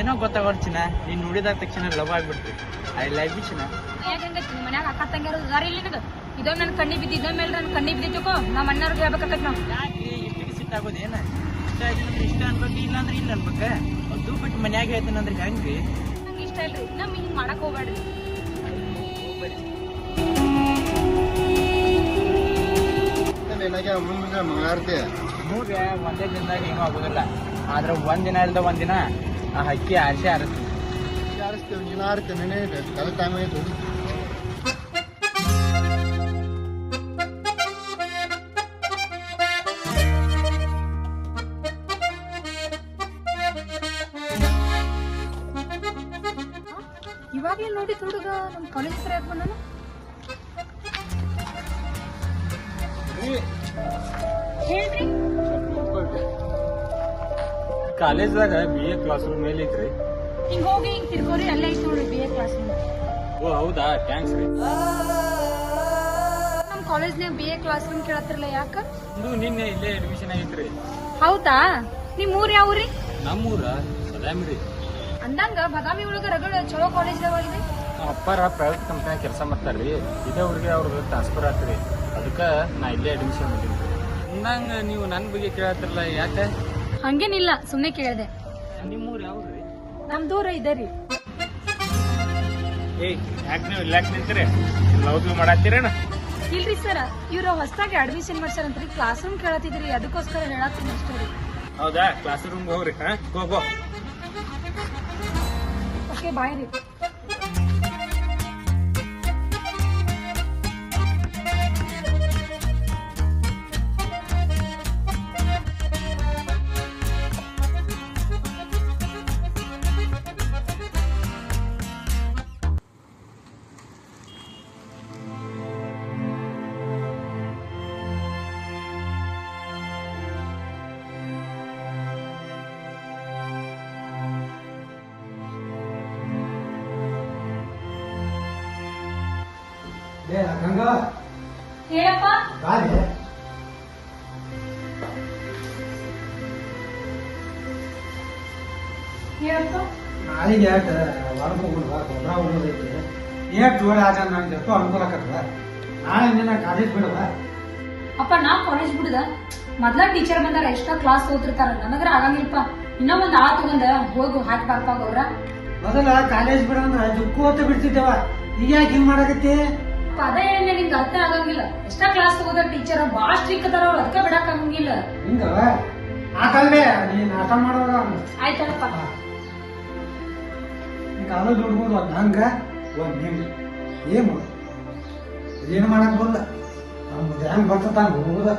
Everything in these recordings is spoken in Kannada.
ಏನೋ ಗೊತ್ತಾಗೋಲ್ ಚಿನ್ನ ನೀನ್ ನೋಡಿದಾಗ ತಕ್ಷಣ ಲವ್ ಆಗ್ಬಿಡ್ತು. ಐ ಲೈಫ್ ಯು ಚಿನ್ನ. ಯಾಕಂಗೈತಿ ನಿಮ್ಮ ಮನ್ಯಾಗ ಅಕ್ಕ ತಂಗಿಯರು ಇಲ್ಲಿ ನಿನಗ ಇದೊಂದ್ ನನ್ ಕಣ್ಣಿ ಬಿದ್ದಿ ಇದೊಂದ್ ಮೇಲೆ ನನ್ ಕಣ್ಣಿ ಬಿದ್ದಿದ್ದಕ್ಕೋ ನಮ್ಮ ಅಣ್ಣವ್ರಿಗೆ ಹೇಳ್ಬೇಕಾಕತ್ ನಾವು. ಯಾಕೆ ಇಷ್ಟಿಗೆ ಸಿಟ್ಟಾಗೋದು ಏನ? ಇಷ್ಟ ಆಗಿದ್ರೆ ಇಷ್ಟ ಅನ್ಬೇಕು ಇಲ್ಲ ಅಂದ್ರೆ ಇಲ್ಲ ಅನ್ಬೇಕ. ಅದು ಬಿಟ್ಟು ಮನ್ಯಾಗ ಹೇಳ್ತೀನಿ ಅಂದ್ರೆ ಹೆಂಗ್ರಿ ನಂಗೆ ಇಷ್ಟ ಇಲ್ರಿ. ನಮ್ ಹಿಂಗ್ ಮಾಡಕ್ ಹೋಗ್ಬೇಡ್ರಿ. ನನಗೆ ಮುಂದೆ ಮಂಗಳಾರತಿ ಮೂರ್ಯ ಒಂದೇ ದಿನದಾಗ ಏನೂ ಆಗೋದಿಲ್ಲ. ಆದ್ರೆ ಒಂದ್ ದಿನ ಇಲ್ದ ಒಂದ್ ದಿನ ಆ ಹಕ್ಕಿ ಆರಿಸಿ ಆರಿಸ್ತೀವಿ. ಆರಿಸ್ತೀವಿ ನೀನು ಆರ್ತಿ ನೆನೆ ಕಲೆ ಟೈಮ್ ಆಯ್ತು. ಇವಾಗ್ಲೇ ನೋಡಿ ಹುಡುಗ ನಮ್ ಕಾಲೇಜ್ ಹತ್ರ ಯಾಕೆ ಬಂದಾನ ಹೇಳ್ರಿ. ಕಾಲೇಜ್ದಾಗ ಬಿ ಎ ಕ್ಲಾಸ್ ರೂಮ್ ಮೇಲೆ ಐತ್ರಿ ಹಿಂಗ್ ಹೋಗಿ ಹಿಂಗ್ ತಿರ್ಗೋರಿ ಅಲ್ಲೇ ಐತ್ ನೋಡ್ರಿ ಬಿ ಎ ಕ್ಲಾಸ್ ಓ ಹೌದಾ? ಥ್ಯಾಂಕ್ಸ್ ರೀ. ನಮ್ ಕಾಲೇಜ್ನಾಗ ಬಿ ಎ ಕ್ಲಾಸ್ ರೂಮ್ ಕೇಳತ್ತಿರಲ್ಲ ಯಾಕ? ಇದು ನಿನ್ನೆ ಇಲ್ಲೇ ಅಡ್ಮಿಷನ್ ಆಗೈತ್ರಿ. ಹೌದಾ? ನಿಮ್ ಊರ್ ಯಾವ ಊರಿ ನಮ್ಮೂರ ಸದಾಮ್ ರೀ ಅಂದಂಗ ಬದಾಮಿ ಒಳಗ ರಗಡ ಚಲೋ ಕಾಲೇಜ್ ಇದೆ ನಮ್ಮ ಅಪ್ಪಾರ ಪ್ರೈವೇಟ್ ಕಂಪನಿ ಕೆಲಸ ಮಾಡ್ತಾರ್ರಿ. ಇದೇ ಊರಿಗೆ ಅವ್ರದ್ದು ಟ್ರಾನ್ಸ್ಫರ್ ಆತ್ರಿ ಅದಕ್ಕೆ ನಾ ಇಲ್ಲೇ ಅಡ್ಮಿಷನ್ ಮಾಡೀನಿ ಅಂದಂಗ ನೀವು ನನ್ನ ಬಗ್ಗೆ ಕೇಳತ್ತಿರಲ್ಲ ಯಾಕೆ? ಹಂಗೇನಿಲ್ಲ ಸುಮ್ನೆ ಕೇಳಿದೆ. ನಿಮ್ಮೂರು ನಮ್ ದೂರ ಇದೆ ರೀ. ಏಯ್ ಯಾಕೆ ನೀವು ಇಲ್ಲಾಕ್ ನಿಂತೀರಿ? ಲವ್ ಬಿ ಮಾಡತ್ತೀರೇನ ಇಲ್ರಿ ಸರ್ ಇವ್ರು ಹೊಸದಾಗಿ ಅಡ್ಮಿಷನ್ ಮಾಡ್ಸಾರಂತ್ರಿ ಕ್ಲಾಸ್ ರೂಮ್ ಕೇಳತ್ತಿದ್ರಿ ಅದಕ್ಕೋಸ್ಕರ ಹೇಳತ್ತೀನಿ ಅಷ್ಟೇ ರೀ ಹೌದಾ ಕ್ಲಾಸ್ ರೂಮ್ ಹೋಗ್ರಿ ಹಾ? ಗೋ ಗೋ ಓಕೆ ಬಾಯ್ ರೀ. ಹೇಳಪ್ಪ. ಹೇಳಪ್ಪ. ನಾಳೆಗೆ ಯಾಕೆ ಹೊರಗೆ ಹೋಗೋಣ ಗೊಬ್ಬರ ಹೋಗೋದೈತಿ ಏಟ್ ಜೋಡಿ ಆಗ ನಂಗೆ ಎಷ್ಟು ಅನುಕೂಲ ಆಕತ್ತದ ನಾಳೆ ನಿನ್ನ ಕಾಲೇಜ್ ಬಿಡವ? ಅಪ್ಪ ನಾ ಕಾಲೇಜ್ ಬಿಡುದ? ಮೊದ್ಲ ಟೀಚರ್ ಬಂದಾರ ಎಷ್ಟೋ ಕ್ಲಾಸ್ ಓದಿರ್ತಾರ ನನಗರ ಆಗಂಗಿಲ್ಲಪ್ಪ. ಇನ್ನ ಒಂದ್ ಆ ತಗೊಂಡ ಹೋಗಿ ಹಾಕಿ ಬಾರಪ್ಪ ಗೌರ. ಮೊದಲ ಕಾಲೇಜ್ ಬಿಡ ಅಂದ್ರೆ ಜುಕ್ಕು ಅಂತ ಬಿಡ್ತಿದ್ದೇವ. ಈಗ ಯಾಕೆ ಹಿಂಗ್ ಮಾಡಕತ್ತಿ? ಏನೇ ಹೇಳಿದ್ರೆ ನಿಂಗೆ ಅರ್ಥ ಆಗಂಗಿಲ್ಲ. ಎಷ್ಟ ಕ್ಲಾಸ್ ತಗೋದ ಟೀಚರ್ ಬಾಳ ಸ್ಟ್ರಿಕ್ ಅದಾರ ಅವ್ರು ಅದಕ್ಕೆ ಬಿಡಕ್ ಆಗಂಗಿಲ್ಲ. ಹಿಂಗವ ಆಕಲ್ವೇ ನೀನ್ ಆಟ ಮಾಡುವಾಗ ಆಯ್ತಲ್ಲಪ್ಪ ಕಾಲೇಜ್ ದುಡ್ಬೋದು ಒಂದ್ ಹಂಗ ಒಂದ್ ನಿಮ್ ಏನು ಏನು ಮಾಡಕ್ ಬಂದ ನಮ್ದು ಹೆಂಗ್ ಬರ್ತದ ಹಂಗ ಹೋಗುದ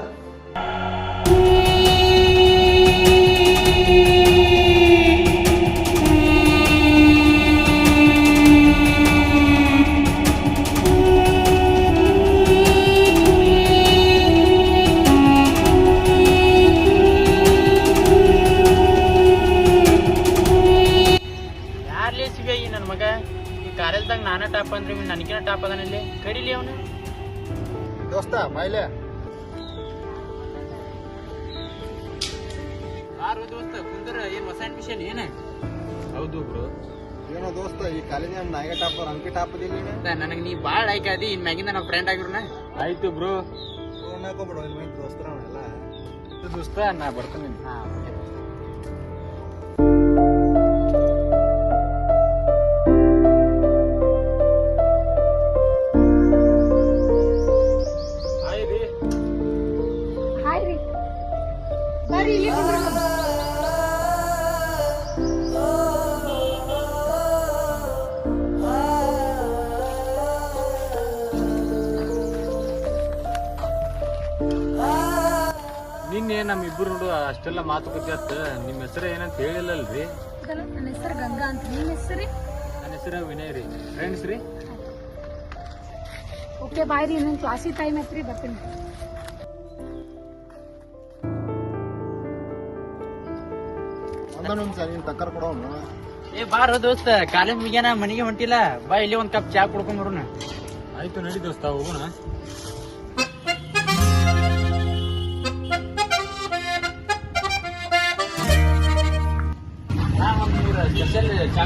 ಟಾಪ್ ಅಂದ್ರೆ ನನಗಿನ ಟಾಪ್ ಅದಾನಲ್ಲಿ ಕಡಿಲಿ ಅವನು. ದೋಸ್ತ ಮೈಲೆ. ಆರು ದೋಸ್ತ? ಕುಂದ್ರ ಏನ್ ಹೊಸ ಅಡ್ಮಿಷನ್ ಏನ? ಹೌದು ಬ್ರೋ ಏನೋ ದೋಸ್ತ ಈ ನಾಯಿಗೆ ಟಾಪ್ ಅಂಕಿ ಟಾಪ್ ಅದಿಲ್ಲ ನನಗೆ ನೀ ಭಾಳ ಆಯ್ಕೆ ಅದಿ ಇನ್ ಮ್ಯಾಗಿಂದ ನಾವು ಫ್ರೆಂಡ್ ಆಗಿರೋಣ ಆಯ್ತು ಬ್ರೋ ಹಾಕೋಬಿಡು ದೋಸ್ತರ ದೋಸ್ತ ನಾ ಬರ್ತೀನಿ. ಹಾ ನಿನ್ನೆ ನಮ್ಮಿಬ್ರು ನೋಡು ಅಷ್ಟೆಲ್ಲ ಮಾತುಕತೆ ಆತ ನಿಮ್ಮ ಹೆಸರು ಏನಂತ ಹೇಳಿಲ್ಲಲ್ರಿ? ನನ್ನ ಹೆಸರು ಗಂಗಾ ಅಂತ. ನಿಮ್ಮ ಹೆಸರು? ನನ್ನ ಹೆಸರು ವಿನಯ್ ರೀ. ಫ್ರೆಂಡ್ಸ್ ರೀ? ಓಕೆ ಬಾಯ್ ರೀ. ನನ್ನ ಕ್ಲಾಸಿಗೆ ಟೈಮ್ ಐತ್ರಿ ಬರ್ತೀನಿ. ನಿನ್ ಟಕ್ಕರ್ ಕೊಡೋಣ ಏ ಬಾರ ದೋಸ್ತ ಕಾಲೇಜ್ ಮುಗಿಯಾನ ಮನೆಗೆ ಹೊಂಟಿಲ್ಲ. ಬಾ ಇಲ್ಲಿ ಒಂದ್ ಕಪ್ ಚಾ ಕುಡ್ಕೊಂಡ್ ಬರೋಣ. ಆಯ್ತು ನಡಿ ದೋಸ್ತ ಹೋಗೋಣ. ಸ್ಪೆಷಲ್ ಚಾ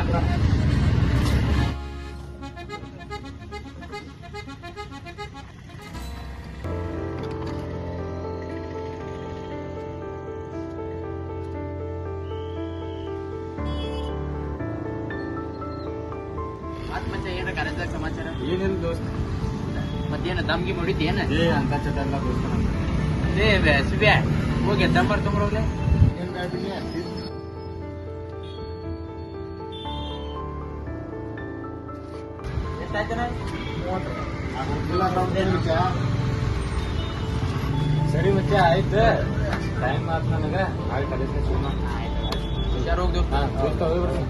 ಏನ? ಅಂತ ಚಟಲ್ಲ. ಏ ಸಿಬ್ಯಾ ಹೋಗಿ ಇಲ್ಲ ನಮ್ದೇನ್ ವಿಚಾರ ಸರಿ ಮತ್ತೆ ಆಯ್ತು. ಟೈಮ್ ಆಯ್ತು ನನಗೆ ಹುಷಾರ್ ಹೋಗ್ದು ಹಾ ದೋಸ್ತ ಹೋಗ್ಬಿಡ್ರಿ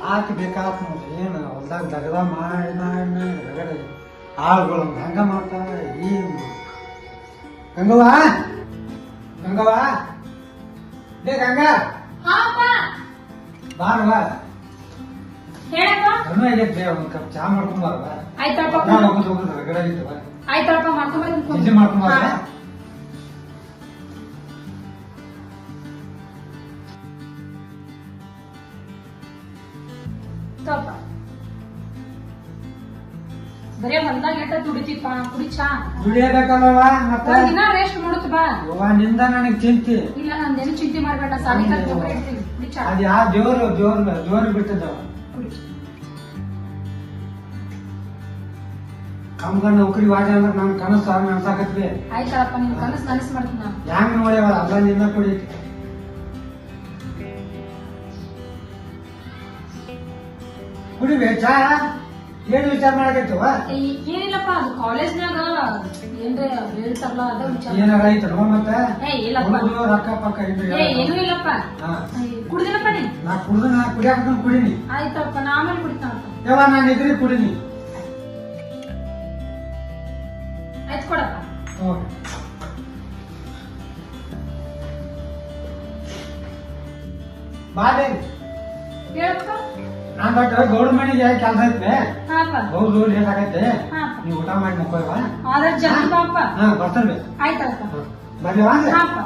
ಸಾಕು ಬೇಕಾತ್ ನೋಡ್ರಿ ಏನು ಹೊಲ್ದಾಗ ದಗದ ಮಾಡಿ ಮಾಡಿ ಮಾಡಿ ರಗಡ ಆಳುಗಳು ಹಂಗ ಮಾಡ್ತಾರ ಏನು ಗಂಗವ್ವ? ಗಂಗವ್ವ? ಲೇ ಗಂಗಾ! ಬಾರವ್ವ ಗಂಗ ಆಗೈತೆ ಒಂದು ಕಪ್ ಚಾ ಮಾಡ್ಕೊಂಡ್ ಬಾರವ್ವ ರಗಡ ಆಗಿತ್ತವ ಮಾಡ್ಕೊಂಡ್ ಬರೇ ಹೊಲ್ದಾಗ ಎಟ್ಟ ದುಡಿತಿಪ್ಪ ಕುಡಿ ಚಾ. ದುಡಿಯಬೇಕಲ್ಲವ್ವ ಮತ್ತ? ದಿನ ರೆಸ್ಟ್ ಮಾಡುತ್ತ ಬಾ. ಯವ್ವ ನಿಂದ ನನಗೆ ಚಿಂತಿ. ಇಲ್ಲ ನಂದೇನು ಚಿಂತೆ ಮಾಡ್ಬೇಡ ಸಾಲಿ ಕಲ್ತ್ಕೊಂಡ್ರೆ ಇರ್ತೀನಿ. ಕುಡಿ ಅದು ಅದ್ ಯಾ ದೇವ್ರು ದೇವ್ರ ಬಿಟ್ಟದವ. ಕಮ್ಗ ನೌಕರಿ ವಾಜ ಅಂದ್ರೆ ನನ್ ಕನಸು ನನ್ಸಾಕತ್ವಿ ಆಯ್ತಪ್ಪ ನಿನ್ ಕನಸು ನನಸು ಮಾಡ್ತೀನಿ ನಾನು. ಹೆಂಗ್ ಅವಳ ಅಲ್ಲ ನಿನ್ನ ಕುಡಿ. ಕುಡಿಬೇ ಚಾ? ಏನ್ ವಿಚಾರ ಮಾಡಕತ್ತವ? ಏ- ಏನಿಲ್ಲಪ್ಪ ಅದು ಕಾಲೇಜ್ನಾಗ ಏನ್ರ ಹೇಳ್ತಾರಲ್ಲ ಅದ ವಿಚಾರ. ಏನಾರ ಐತಲ್ವ ಮತ್ತ? ಏ ಇಲ್ಲಪ್ಪ. ಹುಡುಗ್ರು ರೊಕ್ಕ ಪಕ್ಕ ಇದ್ರೆ ಏ ಏನೂ ಇಲ್ಲಪ್ಪ. ಹಾ. ಕುಡ್ದಿನಪ್ಪ ನೀ ನಾ ಕುಡ್ದು ನಾ ಕುಡಿಯಾಕ ಕುಡಿನಿ. ಆಯ್ತಪ್ಪ ನಾ ಆಮೇಲೆ ಕುಡಿತಾನಪ್ಪ. ಯವ್ವ ನಾನು ಇದ್ರಿ ಕುಡಿನಿ. ಆಯ್ತು ಕೊಡಪ್ಪ. ಬಾ ಬಾದೆ ಹೇಳಪ್ಪ ನಾನ್ ಬಟ್ ಮನೆಗೆ ಕೆಲಸ ಐತೆ. ಹಾಪ ಹೌದು ಲೇಟ್ ಆಗೈತೆ. ನೀವು ಊಟ ಮಾಡಿ ಮಕ್ಕಳವ ಆದ್ರೆ ಜಲ್ದಿ ಬಾಪ್ಪ ಹಾ ಬರ್ತೇನೆ ಆಯ್ತಳಪ್ಪ ಬರ್ಲಿ ವಾಂಗ. ಹಾಪ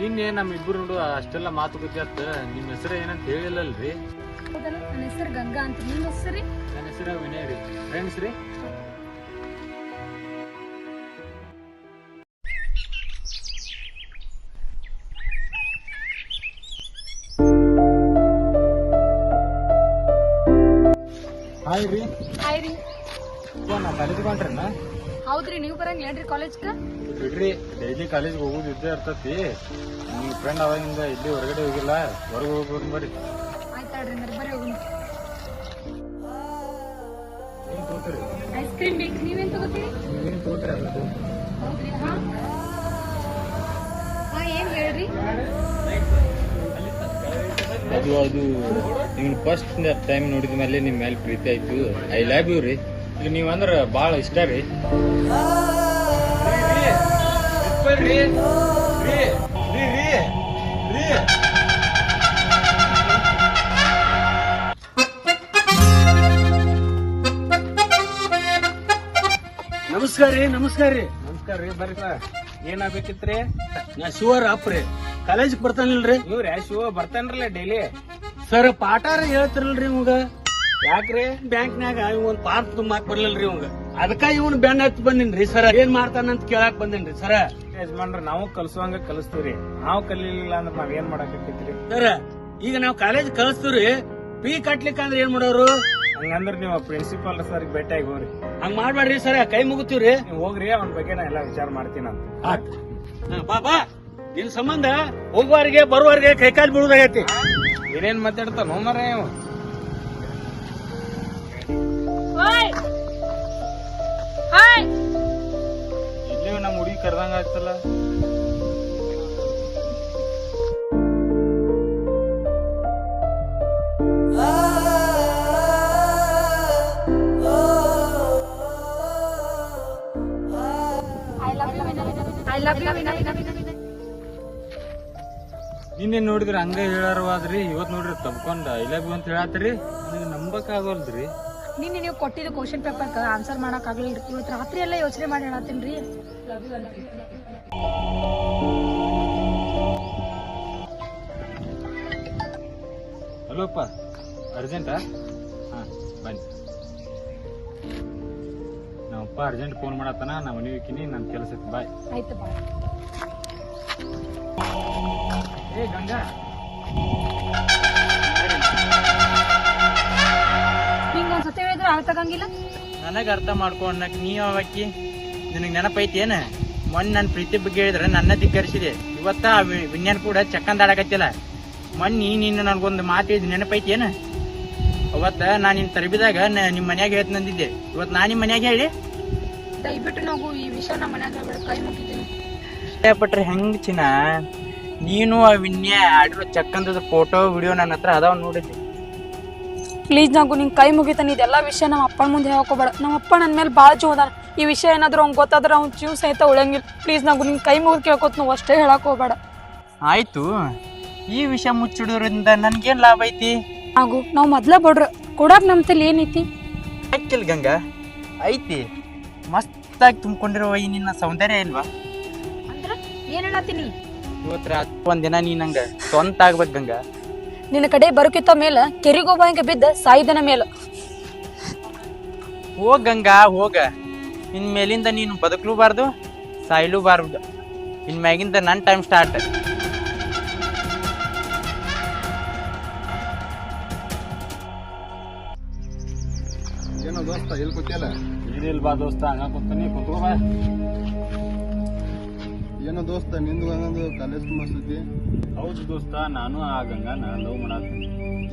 ನಿನ್ನೆ ನಮ್ಮ ಇಬ್ಬರು ನೋಡು ಅಷ್ಟೆಲ್ಲ ಮಾತುಕತೆ ಆತ ನಿಮ್ಮ ಹೆಸರು ಏನಂತ ಹೇಳಿಲ್ಲಲ್ರಿ? ಹೌದಲ್ಲ ನನ್ನ ಹೆಸರು ಗಂಗಾ ಅಂತ. ನಿಮ್ಮ ಹೆಸರು? ನನ್ನ ಹೆಸರು ವಿನಯ್ ರೀ. ಫ್ರೆಂಡ್ಸ್ ರೀ ಹಾಯ್ ರೀ. ಹಾಯ್ ರೀ. ನಾ ಕಾಲೇಜಿಗೆ ಹೊಂಟ್ರಣ್ಣ ಹೌದ್ರಿ ನೀವು ಬರಂಗಿಲ್ಲೇನ್ರಿ ಕಾಲೇಜ್ಗ ಬಿಡ್ರಿ ಡೈಲಿ ಕಾಲೇಜ್ಗೆ ಹೋಗೋದು ಇದ್ದೇ ಇರ್ತತಿ. ನಿಮ್ಮ ಫ್ರೆಂಡ್ ಅವಾಗಿಂದ ಇಲ್ಲಿ ಹೊರಗಡೆ ಹೋಗಿಲ್ಲ. ಹೊರಗೆ ಹೋಗ್ಬೋದು ಬರ್ರಿ. ಆಯ್ತಾಳ್ರಿ ಅಂದ್ರೆ ಬರೀ ಹೋಗುಣ ಐಸ್ ಕ್ರೀಮ್ ಬೇಕು. ನೀವೇನ್ ತಗೋತೀರಿ ಹೌದ್ರಿ ಹಾ? ಹಾ ಏನ್ ಹೇಳ್ರಿ? ಅದು ಅದು ನಿಮ್ಗೆ ಫಸ್ಟ್ ಟೈಮ್ ನೋಡಿದ ಮೇಲೆ ನಿಮ್ ಮೇಲೆ ಪ್ರೀತಿ ಆಯ್ತು. ಐ ಲವ್ ಯು ರೀ. ಈಗ ನೀವು ಅಂದ್ರೆ ಭಾಳ ಇಷ್ಟ ರೀ. ನಮಸ್ಕಾರ ರೀ ನಮಸ್ಕಾರ ರೀ. ನಮಸ್ಕಾರ ರೀ ಬರ್ರಿ ಏನಾಗ್ಬೇಕಿತ್ರಿ? ನಾ ಶಿವರ್ ಅಪ್ರಿ ಕಾಲೇಜ್ ಬರ್ತಾನಿಲ್ರಿ ಇವ್ರ ಶಿವ? ಬರ್ತಾನ್ರಲ್ಲ ಡೈಲಿ. ಸರ್ ಪಾಠಾರ ಹೇಳ್ತಿರಲ್ರಿ ಇವಾಗ. ಯಾಕ್ರಿ? ಬ್ಯಾಂಕ್ನ್ಯಾಗ ಇವ್ ಒಂದ್ ಪಾರ್ಕ್ ತುಂಬಾಕ್ ಬರ್ಲಿಲ್ರಿ ಇವಾಗ. ಅದಕ್ಕ ಇವನ್ ಬ್ಯಾಂಡ್ ಹತ್ತಿ ಬಂದಿನ್ರಿ ಸರ್. ಏನ್ ಮಾಡ್ತಾನಂತ ಕೇಳಾಕ್ ಬಂದಿನ್ರಿ ಸರ್. ಯಜಮಾನ್ರ ನಾವು ಕಲ್ಸುವಂಗ ಕಲಿಸ್ತೀವ್ರಿ ನಾವು ಕಲಿಲಿಲ್ಲ ಅಂದ್ರೆ ನಾವ್ ಏನ್ ಮಾಡಾಕತ್ತೈತ್ರಿ ಸರ್ ಈಗ ನಾವ್ ಕಾಲೇಜ್ ಕಲಿಸ್ತೀವ್ರಿ ಫೀ ಕಟ್ಲಿಕ್ಕ ಅಂದ್ರೆ ಏನ್ ಮಾಡೋರು? ಹಂಗಂದ್ರ ನೀವು ಪ್ರಿನ್ಸಿಪಾಲ್ ಸರ್ ಭೇಟಿಯಾಗಿ ಹೋಗ್ರಿ. ಹಂಗ ಮಾಡ್ಬೇಡ್ರಿ ಸರ್ ಕೈ ಮುಗುತ್ತೀವ್ರಿ ನೀವು ಹೋಗ್ರಿ ಅವನ ಬಗ್ಗೆ ನಾ ಎಲ್ಲಾ ವಿಚಾರ ಮಾಡ್ತೀನಂತ ಆತ್. ಹಾ, ಬಾಬಾ ನಿನ್ ಸಂಬಂಧ ಹೋಗುವಾರಿಗೆ ಕೈ ಕೈಕಾಲು ಬಿಡುದಾಗೈತಿ ಏನೇನ್ ಮಾತಾಡ್ತಾನ ನೋಮರ ಇವ ಓಯ್! ನಮ್ಮ ಹುಡುಗಿ ಕರ್ದಂಗ ಆಗ್ತಲ್ಲ. ನಿನ್ನೆ ನೋಡಿದ್ರಿ ಹಂಗ ಹೇಳಾರವಾದ್ರಿ ಇವತ್ ನೋಡ್ರಿ ತಬ್ಕೊಂಡ. ಇಲ್ಲ ಅಂತ ಹೇಳತ್ರಿ. ನನಗೆ ನಂಬಕ್ ಆಗೋಲ್ರಿ ನಿನ್ನೆ ನೀವು ಕೊಟ್ಟಿದ ಕ್ವಶನ್ ಪೇಪರ್ ಆನ್ಸರ್ ಮಾಡಕ್ ಆಗ್ಲಿಲ್ರಿ ಇವತ್ತು ರಾತ್ರಿ ಎಲ್ಲ ಯೋಚನೆ ಮಾಡಿ ಹೇಳತ್ತೀನ್ರಿ. ಹಲೋಪ್ಪ ಅರ್ಜೆಂಟಾ ಹಾ ಬನ್ನಿ. ನಮ್ಮಪ್ಪ ಅರ್ಜೆಂಟ್ ಫೋನ್ ಮಾಡತ್ತಾನ ನಾ ಮನೆ ಹೋಗ್ತೀನಿ ನನ್ನ ಕೆಲಸ ಐತಿ ಬಾಯ್. ಆಯ್ತು ಬಾ ಏ ಗಂಗಾ. ನಿಂಗೆ ಒಂದ್ ಸತಿ ಹೇಳಿದ್ರೆ ಅರ್ಥ ನನಗೆ ನನಗ ಅರ್ಥ ಮಾಡ್ಕೊಂಡಕ್ ನೀ ಅವಕ್ಕಿ ನಿನಗೆ ನೆನಪೈತಿ ಏನ? ಮೊನ್ನೆ ನನ್ನ ಪ್ರೀತಿ ಬಗ್ಗೆ ಹೇಳಿದ್ರೆ ನನ್ನ ಧಿಕ್ಕರಿಸಿದೆ. ಇವತ್ತ ಆ ವಿ- ವಿಜ್ಞಾನ ಕೂಡ ಚಕ್ಕಂದಾಡಕತ್ತಿಲ್ಲ ಮೊನ್ನೆ ನೀನು ನನಗೊಂದು ಮಾತು ಹೇಳಿದ್ ನೆನಪೈತಿ ಏನ? ಅವತ್ತ ನಾ ನಿನ್ನ ತರಬಿದಾಗ ನಿಮ್ಮ ಮನ್ಯಾಗ ಹೇಳ್ತ ಇವತ್ತು ಇವತ್ ನಾ ನಿಮ್ಮ ಮನ್ಯಾಗ ಹೇಳಿ. ದಯವಿಟ್ಟು ನಾವು ಈ ವಿಷಯ ನಮ್ಮ ಮನ್ಯಾಗ ಕೈ ಮುಗಿತೀನಿ. ಇಷ್ಟಪಟ್ರೆ ಹೆಂಗ್ ಚಿನ್ನ? ನೀನು ಆ ವಿನ್ಯ ಆಡಿರೋ ಚಕ್ಕಂದದ ಫೋಟೋ ವಿಡಿಯೋ ನನ್ನ ಹತ್ರ ಅದಾವ ನೋಡಿದ್ದೆ? ಪ್ಲೀಸ್ ನಾವು ನಿಂಗೆ ಕೈ ಮುಗಿತಾನೆ. ಇದೆಲ್ಲ ವಿಷಯ ನಮ್ಮ ಅಪ್ಪನ ಮುಂದೆ ಹೇಳ್ಕೋಬೇಡ. ನಮ್ಮ ಅಪ್ಪ ನನ್ನ ಮೇಲೆ ಭಾಳ ಜೀವ ಅದಾನ ಈ ವಿಷಯ ಏನಾದ್ರು ಅವ್ನು ಗೊತ್ತಾದ್ರೆ ಅವ್ನ ಜೀವ ಸಹಿತ ಉಳಂಗಿಲ್ಲ ಪ್ಲೀಸ್ ನಾವು ನಿಂಗೆ ಕೈ ಮುಗಿದು ಕೇಳ್ಕೊತ ನಾವು ಅಷ್ಟೇ ಹೇಳಕ್ ಹೋಗ್ಬೇಡ. ಆಯ್ತು. ಈ ವಿಷಯ ಮುಚ್ಚಿಡೋದ್ರಿಂದ ನನ್ಗೇನ್ ಲಾಭ ಐತಿ? ಹಾಗೂ ನಾವು ಮೊದ್ಲ ಬಡ್ರ. ಕೊಡಾಕ್ ನಮ್ಮ ತಲೆ ಏನೈತಿ ಯಾಕಿಲ್ ಗಂಗಾ. ಐತಿ. ಮಸ್ತಾಗಿ ತುಂಬಿಕೊಂಡಿರುವ ಈ ನಿನ್ನ ಸೌಂದರ್ಯ ಇಲ್ವಾ? ಅಂದ್ರೆ ಏನ್ ಹೇಳತ್ತೀನಿ? ಇವತ್ತು ರಾತ್ರಿ ಒಂದಿನ ನೀ ನಂಗ ಸ್ವಂತ ಆಗ್ಬೇಕು ಗಂಗಾ. ನಿನ್ನ ಕಡೆ ಬರುಕಿತ್ತ ಮೇಲೆ ಕೆರಿಗೋಬಂಗೆ ಬಿದ್ದ ಸಾಯಿದನ ಮೇಲ. ಹೋಗ್ ಗಂಗಾ ಹೋಗ. ಇನ್ ಮೇಲಿಂದ ನೀನು ಬದುಕಲೂಬಾರ್ದು ಸಾಯ್ಲೂಬಾರ್ದು ಇನ್ ಮ್ಯಾಗಿಂದ ನನ್ನ ಟೈಮ್ ಸ್ಟಾರ್ಟ್ ದೋಸ್ತ ಎಲ್ಲಿ ಕೂತಿಯಲ್ಲ ಬಾ ದೋಸ್ತ ಹಂಗ ಕುತ್ಕೋ ಬಾ. ಏನೋ ದೋಸ್ತ ನಿಂದು ಹಂಗಂದು ಕಾಲೇಜ್ ತುಂಬ ಸುದ್ದಿ. ಹೌದು ದೋಸ್ತ ನಾನು ಆ ಗಂಗಾನ ಲವ್ ಮಾಡತ್ತೀನಿ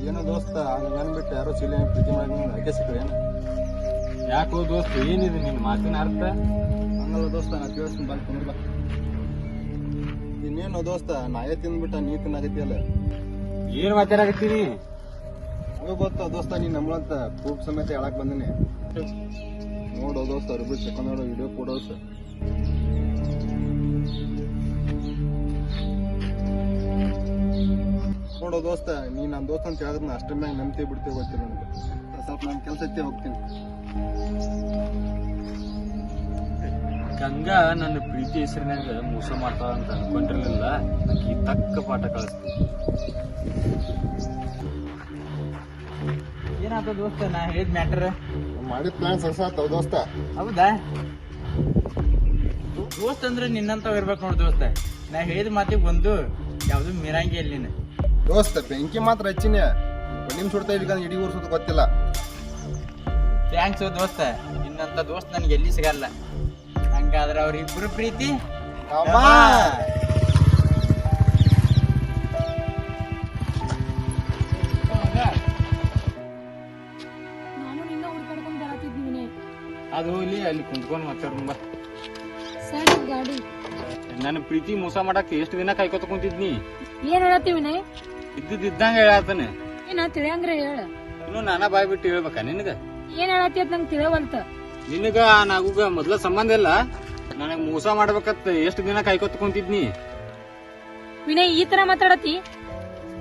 ಏನೋ ದೋಸ್ತ ಹಂಗನ್ ಬಿಟ್ಟು ಯಾರೋ ಸಿಲಿ ಪ್ರೀತಿ ಮಾಡಿ ಹಾಗೆ ಸಿಕ್ಕರೆ ಏನು? ಯಾಕೋ ದೋಸ್ತ ಏನಿದೆ ನಿನ್ನ ಮಾತಿನ ಅರ್ಥ? ಹಂಗಲ್ಲ ದೋಸ್ತ ನಾ ಕೇಳಿಸ್ತೀನಿ ಬಂದು ಕುಂದ್ರ ಇನ್ನೇನೋ ದೋಸ್ತ ನಾಯೇ ತಿಂದ್ಬಿಟ್ಟ ನೀ ತಿನ್ನಾಗತ್ತಿಯಲ್ಲ ಏನು ಮಾತಾಡಕತ್ತೀನಿ? ಗೊತ್ತ ದೋಸ್ತ, ನೀನ್ ನಮ್ಮಂತ ಪ್ರೂಫ್ ಸಮೇತ ಹೇಳಕ್ ಬಂದಿನಿ. ನೋಡೋ ದೋಸ್ತ, ಅವ್ರು ಬಿಟ್ಟು ಚೆಕ್ ನೋಡೋ ವಿಡಿಯೋ ಕೊಡೋ ಸರ್. ನೋಡೋ ದೋಸ್ತ ನೀ ನನ್ನ ದೋಸ್ತ ಅಂತ ಹೇಳಿದ್ರೆ ನಾ ಅಷ್ಟೇ ಮ್ಯಾಗ ನಂಬ್ತಿ ಬಿಡ್ತೀವಿ ಗೊತ್ತಿಲ್ಲ ನನಗೆ ಸ್ವಲ್ಪ ನನ್ನ ಕೆಲಸ ಐತೆ, ಹೋಗ್ತೀನಿ. ಗಂಗಾ ನನ್ನ ಪ್ರೀತಿ ಹೆಸರಿನಾಗ ಮೋಸ ಮಾಡ್ತಾಳ ಅಂತ ಅನ್ಕೊಂಡಿರ್ಲಿಲ್ಲ ಈ ತಕ್ಕ ಪಾಠ ಕಳಿಸ್ತೀನಿ. ಏನಾದ ದೋಸ್ತ? ನಾ ಹೇಳಿದ ಮ್ಯಾಟರ್ ಮಾಡಿದ ಪ್ಲಾನ್ ಸಕ್ಸಸ್ ಆಗ್ತಾವ ದೋಸ್ತ? ಹೌದಾ? ದೋಸ್ತ ಅಂದ್ರೆ ನಿನ್ನಂತವ್ ಇರ್ಬೇಕು ನೋಡಿ ದೋಸ್ತ. ನಾ ಹೇಳಿದ ಮಾತಿಗೆ ಬಂದು ಯಾವ್ದು ಮಿರಂಗಿ ಇಲ್ಲ ನೀನು. ದೋಸ್ತ ಬೆಂಕಿ ಮಾತ್ರ ಹಚ್ಚಿನ. ನಿಮ್ ಸುಡ್ತಾ ಇದ್ದ ಇಡೀ ಊರ್ ಗೊತ್ತಿಲ್ಲ. ಥ್ಯಾಂಕ್ಸ್ ದೋಸ್ತ. ನಿನ್ನಂತ ದೋಸ್ತ್ ನನ್ಗೆ ಎಲ್ಲಿ ಸಿಗಲ್ಲ. ಹಂಗಾದ್ರೆ ಅವ್ರಿಬ್ರು ಪ್ರೀತಿ. ಅದು ಇಲ್ಲಿ ಅಲ್ಲಿ ಕುಂತ್ಕೊಂಡು ಮಾತಾಡ ಬಾ ಸರಿ ಗಾಡಿ. ನನ್ನ ಪ್ರೀತಿ ಮೋಸ ಮಾಡಕ್ ಎಷ್ಟು ದಿನ ಕಾಯ್ಕೊತ ಕುಂತಿದ್ನಿ? ಏನ್ ಹೇಳತ್ತೀವಿನೇ ಇದ್ದಂಗ ಹೇಳತ್ತಾನೆ ಏನ ತಿಳಿಯಂಗ್ರೆ ಹೇಳ. ಇನ್ನು ನಾನಾ ಬಾಯ್ ಬಿಟ್ಟು ಹೇಳ್ಬೇಕ ನಿನಗ? ಏನ್ ಹೇಳತ್ತಿ ಅದ್ ನಂಗೆ ತಿಳಿಯವಂತ ನಿನಗ ನಾಗುಗ ಮೊದ್ಲ ಸಂಬಂಧ ಇಲ್ಲ. ನನಗ್ ಮೋಸ ಮಾಡ್ಬೇಕತ್ ಎಷ್ಟು ದಿನ ಕಾಯ್ಕೊತ ಕುಂತಿದ್ನಿ? ವಿನಯ್ ಈ ತರ ಮಾತಾಡತಿ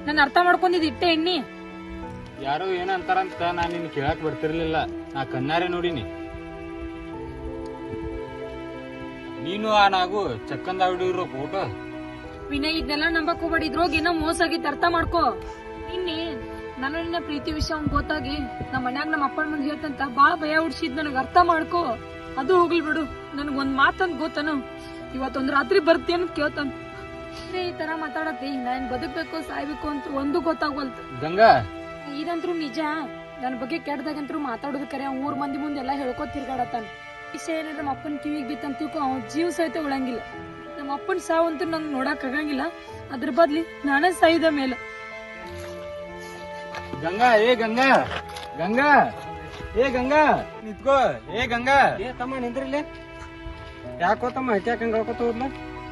ನಾನು ಅರ್ಥ ಮಾಡ್ಕೊಂಡಿದ್ ಇಟ್ಟೆ ಎಣ್ಣಿ. ಯಾರೋ ಏನಂತಾರಂತ ನಾನ್ ನಿನ್ ಕೇಳಕ್ ಬರ್ತಿರ್ಲಿಲ್ಲ. ನಾ ಕಣ್ಣಾರೆ ನೋಡಿನಿ. ನೀನು ಆ ನಾಗು ಚಕ್ಕಂದ ಹಿಡಿದಿರೋ ಫೋಟೋ ವಿನಯ್ ಇದನ್ನೆಲ್ಲ ನಂಬಕ್ ಹೋಗ್ಬೇಡಿ ಇದ್ರೋಗ ಏನೋ ಮೋಸ ಆಗಿತ್ತು ಅರ್ಥ ಮಾಡ್ಕೋ. ಇನ್ನಿ ನನ್ನ ನಿನ್ನ ಪ್ರೀತಿ ವಿಷಯ ಅವ್ನ್ ಗೊತ್ತಾಗಿ ನಮ್ಮ ಮನ್ಯಾಗ ನಮ್ಮ ಅಪ್ಪನ ಮುಂದೆ ಹೇಳ್ತಂತ ಬಾ ಭಯ ಉಡ್ಸಿದ್ ನನಗ್ ಅರ್ಥ ಮಾಡ್ಕೋ. ಅದು ಹೋಗ್ಲಿ ಬಿಡು. ನನಗ್ ಒಂದ್ ಮಾತಂತ ಗೊತ್ತನು? ಇವತ್ತೊಂದ್ ರಾತ್ರಿ ಬರ್ತೀಯ ಅಂತ ಕೇಳ್ತಾನ ಈ ತರ ಮಾತಾಡತ್ತಿ. ನಾನ್ ಬದುಕ್ಬೇಕು ಸಾಯ್ಬೇಕು ಅಂತ ಒಂದು ಗೊತ್ತಾಗ್ವಲ್ತು. ಗಂಗಾ? ಇದಂತ್ರು ನಿಜ. ನನ್ ಬಗ್ಗೆ ಕೆಟ್ಟದಾಗಂತ್ರು ಮಾತಾಡೋದು ಕರೆ. ಅವ್ನ್ ಊರ್ ಮಂದಿ ಮುಂದೆ ಎಲ್ಲ ಹೇಳ್ಕೊ ತಿರ್ಗಾಡತಾನ ವಿಷಯ ನಮ್ಮ ಅಪ್ಪನ ಕಿವಿಗೆ ಬಿತ್ತಂತ ತಿಳ್ಕೊ ಅವ್ನ ಜೀವ ಸಹಿತ ಉಳಂಗಿಲ್ಲ. ನಮ್ಮ ಅಪ್ಪನ ಸಾವಂತೂ ನಂಗೆ ನೋಡಕ್ ಆಗಂಗಿಲ್ಲ. ಅದ್ರ ಬದ್ಲಿ ನಾನೇ ಸಾಯಿದ ಮೇಲೆ. ಗಂಗಾ ಏ ಗಂಗಾ ಗಂಗಾ ಏ ಗಂಗಾ ನಿತ್ಕೋ ಏ ಗಂಗಾ. ಏ ತಮ್ಮ ನಿಂದ್ರಿಲ್ಲ? ಯಾಕೋ ತಮ್ಮ ಯಾಕೆ ಹಂಗ ಹೇಳ್ಕೊತ ಹೋದ್ಲ?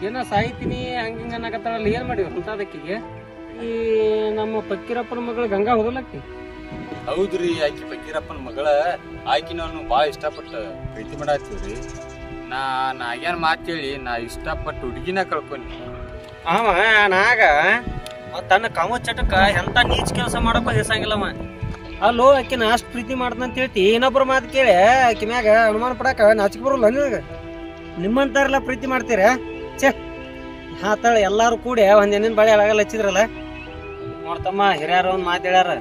ಏನೋ ಸಾಯ್ತೀನಿ ಹಂಗ ಹಿಂಗ ಅನ್ನಕತ್ತಾರಲ್ಲ ಏನ್ ಮಾಡಿವ್ ಅದಕ್ಕೆ ಈ ನಮ್ಮ ಪಕ್ಕಿರಪ್ಪನ ಮಗಳು ಗಂಗಾ ಹೋದಲಕ್ಕಿ ಹೌದ್ರಿ, ಆಕಿ ಫಕೀರಪ್ಪನ ಮಗಳ. ಆಕಿ ನಾನು ಬಾಳ ಇಷ್ಟಪಟ್ಟ ಪ್ರೀತಿ ಮಾಡಾತೀವ್ರಿ ನಾ ನಾ ಮಾತು ಹೇಳಿ, ನಾ ಇಷ್ಟಪಟ್ಟು ಹುಡುಗಿನ ಕಳ್ಕೊಂಡಿ. ಅವ, ನಾಗ ತನ್ನ ಕಾಮ ಚಟಕ ಎಂತ ನೀಚ್ ಕೆಲಸ ಮಾಡಪ್ಪ ಹೆಸಂಗಿಲ್ಲವ ಅಲ್ಲೋ, ಆಕಿನ ಅಷ್ಟು ಪ್ರೀತಿ ಮಾಡ್ದಂತ ಹೇಳ್ತಿ. ಇನ್ನೊಬ್ಬರ ಮಾತು ಕೇಳಿ, ಆಕಿ ಮ್ಯಾಗ ಅನುಮಾನ ಪಡಾಕ ನಾಚಿಕೆ ಬರಲ್ಲ ನಿನಗ? ನಿಮ್ಮಂತಾರೆಲ್ಲ ಪ್ರೀತಿ ಮಾಡ್ತೀರ? ಛೇ ಹಾತಾಳ ಎಲ್ಲಾರು ಕೂಡಿ ಒಂದ್ ಬಳಿ ಬಾಳೆ ಅಳಗಲ್ಲ ಹಚ್ಚಿದ್ರಲ್ಲ? ನೋಡ್ತಮ್ಮ, ಹಿರಿಯರು ಒಂದು ಮಾತು ಹೇಳ್ಯಾರ.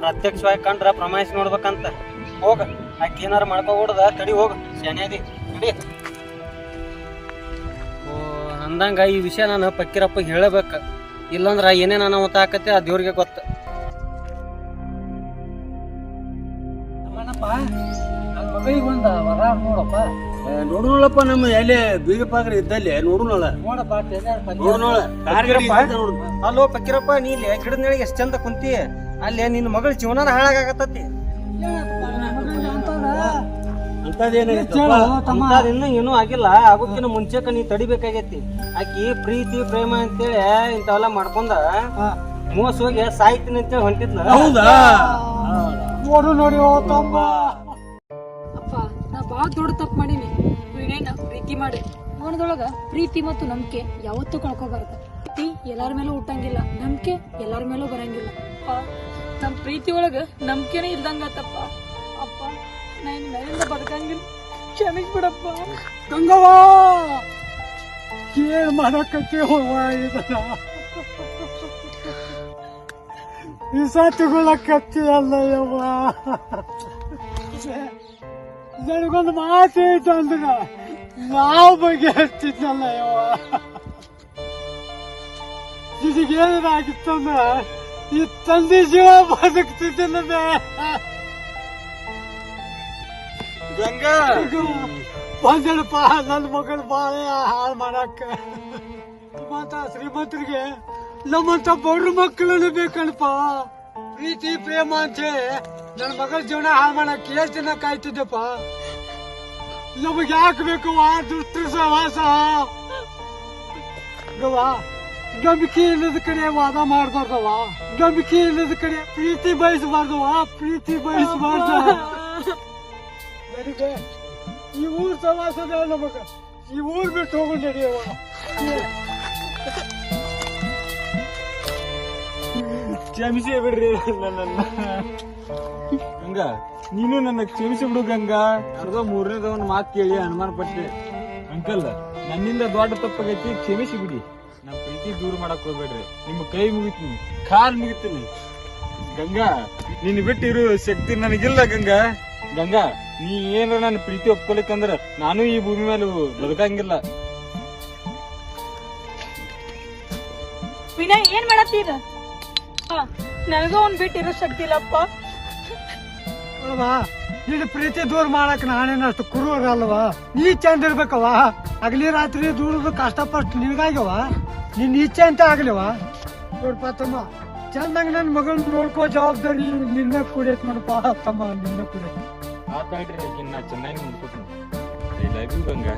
ಪ್ರತ್ಯಕ್ಷವಾಗಿ ಕಂಡ್ರ ಪ್ರಮಾಣಿಸಿ ನೋಡ್ಬೇಕಂತ. ಹೋಗ ಆಕೆ ಏನಾರ ಮಾಡ್ಕೋಬಿಡ್ದ ತಡಿ ಹೋಗ ಶನಿಯಾದಿ ತಡಿ ಓ ಅಂದಂಗ ಈ ವಿಷಯ ನಾನು ಪಕ್ಕಿರಪ್ಪ ಹೇಳಬೇಕ. ಇಲ್ಲಂದ್ರ ನಾನು ಅನಾಹುತ ಆಕತ್ತೆ ಆ ದೇವ್ರಿಗೆ ಗೊತ್ತ. ನನ್ನ ಮಗಳಿಗೆ ಒಂದು ವರ ನೋಡಪ್ಪ. ನೋಡೋಣಪ್ಪ ನಮ್ಮ ಎಲೆ ಬೀಗ ಪಾಗ್ರ ಇದ್ದಲ್ಲಿ ನೋಡೋಣ ನೋಡಪ್ಪ ನೋಡೋಣ ಅಲ್ಲೋ ಪಕ್ಕಿರಪ್ಪ ನೀ ಇಲ್ಲಿ ಗಿಡದ ನೆಳಗೆ ಎಷ್ಟು ಚಂದ ಕುಂತಿ. ಅಲ್ಲಿ ನಿನ್ನ ಮಗಳ ಜೀವನ ಹಾಳಾಗತ್ತತಿ ಏನು ಏನೂ ಆಗಿಲ್ಲ. ಆಗೋಕ್ಕಿಂತ ಮುಂಚೆಕ ನೀ ತಡಿಬೇಕಾಗೈತಿ. ಆಕಿ ಪ್ರೀತಿ ಪ್ರೇಮ ಅಂತೇಳಿ ಇಂಥವೆಲ್ಲ ಮಾಡ್ಕೊಂಡ ಮೋಸ ಹೋಗಿ ಸಾಯ್ತೀನಿ ಅಂತೇಳಿ ಹೊಂಟಿದ್ಲ. ಹೌದಾ? ನೋಡು ನೋಡಿ ತಮ್ಮ. ಅಪ್ಪ ನಾ ಭಾಳ ದೊಡ್ಡ ತಪ್ಪು ಮಾಡೀನಿ. ವಿನಯನ ಪ್ರೀತಿ ಮಾಡಿ? ಮನದೊಳಗ ಪ್ರೀತಿ ಮತ್ತು ನಂಬಿಕೆ ಯಾವತ್ತೂ ಕಳ್ಕೊಬಾರ್ದು. ಪ್ರೀತಿ ಎಲ್ಲಾರ ಮೇಲೂ ಹುಟ್ಟಂಗಿಲ್ಲ. ನಂಬಿಕೆ ಎಲ್ಲಾರ ಮೇಲೂ ಬರಂಗಿಲ್ಲ. ಅಪ್ಪ ನಮ್ ಪ್ರೀತಿ ಒಳಗ ನಂಬಿಕೆನೇ ಇಲ್ದಂಗತ್ತಪ್ಪ ಅಪ್ಪ, ನಾ ಇನ್ ಮೇಲಿಂದ ಬದುಕಂಗಿಲ್ಲ. ಕ್ಷಮಿಸ್ಬಿಡಪ್ಪ. ಗಂಗವ್ವ! ಏನ್ ಹೋವ ಇದನ್ನ? ವಿಷ ತಗೊಳಕತ್ತಿ ಅಲ್ಲ ಯವ್ವ. ನನಗೊಂದು ಮಾತು ಐತಂದ್ರ ನಾವು ಬಗ್ಗೆ ಹಚ್ತಿದ್ನಲ್ಲ ಯವ್ವ? ನಿನಗೇನಾಗಿತ್ತಂದ್ರ ಈ ತಂದೆ ಜೀವ ಬದುಕ್ತಿದ್ದಿಲ್ಲ ಗಂಗಾ! ಬಂದಳಪ್ಪ ನನ್ನ ಮಗಳ ಬಾಳೆ ಹಾಳು ಮಾಡಕ್ಕ ನಿಮ್ಮಂತ ಶ್ರೀಮಂತರಿಗೆ ನಮ್ಮಂತ ಬಡ್ರ ಮಕ್ಕಳನ್ನು ಬೇಕಣಪ್ಪ. ಪ್ರೀತಿ ಪ್ರೇಮ ಅಂತೇಳಿ ನನ್ನ ಮಗಳ ಜೀವನ ಹಾಳು ಮಾಡಕ್ ಎಷ್ಟು ದಿನ ಕಾಯ್ತಿದ್ದಪ್ಪ. ನಮಗೆ ಯಾಕೆ ಬೇಕು ಆ ದುಷ್ಟ ಸಹವಾಸ? ಗವ್ವ ನಂಬಿಕೆ ಇಲ್ಲದ ಕಡೆ ವಾದ ಮಾಡಬಾರ್ದವ ನಂಬಿಕೆ ಇಲ್ಲದ ಕಡೆ ಪ್ರೀತಿ ಬಯಸಬಾರ್ದವ ಪ್ರೀತಿ ಬಯಸಬಾರ್ದ ನಡಿಗೆ ಈ ಊರ್ ಸವಾಸದ ನಮಗ ಈ ಊರ್ ಬಿಟ್ಟು ಹೋಗೋಣ ನಡೆಯವ ಕ್ಷಮಿಸಿ ಬಿಡ್ರಿ ನನ್ನ ಗಂಗಾ, ನೀನು ನನ್ನ ಕ್ಷಮಿಸಿ ಬಿಡು ಗಂಗಾ. ಅರ್ಧ ಮೂರನೇದವನ್ ಮಾತು ಕೇಳಿ ಅನುಮಾನ ಪಟ್ಟೆ. ಅಂಕಲ್, ನನ್ನಿಂದ ದೊಡ್ಡ ತಪ್ಪಾಗೈತಿ, ಕ್ಷಮಿಸಿ ಬಿಡಿ. ನಾ ಪ್ರೀತಿ ದೂರ ಮಾಡಕ್ ಹೋಗ್ಬೇಡ್ರಿ. ನಿಮ್ಮ ಕೈ ಮುಗಿತೀನಿ. ಕಾಲ್ ಮುಗಿತೀನಿ. ಗಂಗಾ ನೀನ್ ಬಿಟ್ಟಿರು ಶಕ್ತಿ ನನಗಿಲ್ಲ ಗಂಗಾ. ಗಂಗಾ ನೀ ಏನಾರ ನನ್ನ ಪ್ರೀತಿ ಒಪ್ಕೊಳಿಕಂದ್ರ ನಾನು ಈ ಭೂಮಿ ಮೇಲೆ ಬದುಕಂಗಿಲ್ಲ. ವಿನಯ್ ಏನ್ ಮಾಡತ್ತೀರ ನನಗೂ ಒಂದ್ ಬಿಟ್ಟಿರೋ ಶಕ್ತಿ ಇಲ್ಲಪ್ಪ ಅಲ್ವಾ ನಿನ್ನ ಪ್ರೀತಿ ದೂರ ಮಾಡಕ್ ನಾನೇನು ಅಷ್ಟು ಕುರುವರ ಅಲ್ವಾ ನೀ ಚಂದ ಇರ್ಬೇಕವ ಹಗಲಿ ರಾತ್ರಿ ದೂರದ ಕಷ್ಟಪಟ್ಟು ನಿನಗಾಗ್ಯವ ನಿನ್ನ ಇಚ್ಛೆ ಅಂತ ಆಗ್ಲಿವ? ನೋಡ್ಪ ತಮ್ಮ ಚಂದಂಗ ನನ್ನ ಮಗನ್ ನೋಡ್ಕೋ ಜವಾಬ್ದಾರಿ ನಿನ್ನ ಕುಡಿಯತ್ ನೋಡಪ್ಪ. ತಮ್ಮ ನಿನ್ನ ಕುಡಿಯತ್ ಆತಾಡ್ರಿ ಚೆನ್ನಾಗಿ ನೋಡ್ಕೊತೀನಿ. I love you Ganga.